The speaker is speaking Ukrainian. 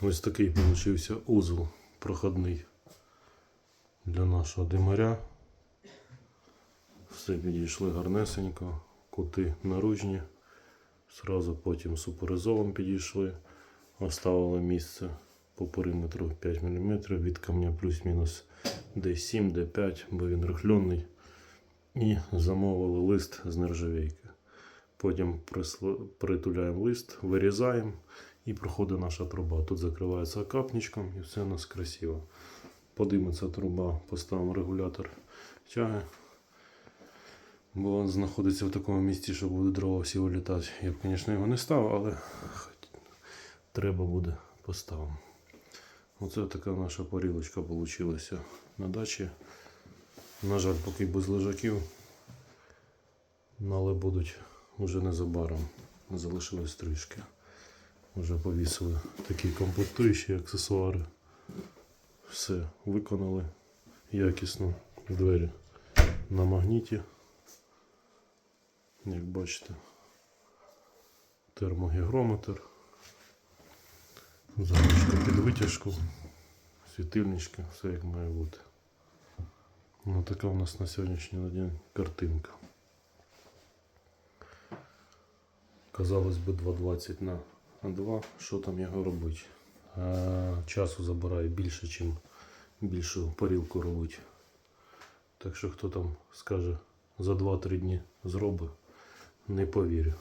Ось такий получився узел проходний для нашого димаря. Все підійшли гарнесенько, кути наружні. Сразу потім суперизолом підійшли. Оставили місце по периметру 5 мм від камня плюс-мінус D7, D5, бо він рихльоний. І замовили лист з нержавійки. Потім притуляємо лист, вирізаємо і проходить наша труба. Тут закривається капничком і все у нас красиво. Подиметься труба, поставимо регулятор тяги. Бо він знаходиться в такому місці, що буде дрова всі вилітати. Я б, звісно, його не став, але треба буде поставимо. Оце така наша порілочка вийшла на дачі. На жаль, поки без лежаків. Але будуть вже незабаром. Залишились трішки. Вже повісили такі комплектуючі аксесуари. Все виконали якісно. Двері на магніті. Як бачите, термогігрометр, замочка під витяжку, світильнички, все як має бути. Ну, така у нас на сьогоднішній день картинка. Казалось би 2,20 на 2. Що там його робити? Часу забирає більше, ніж більшу парілку робити. Так що хто там скаже за 2-3 дні зробить, не повірю.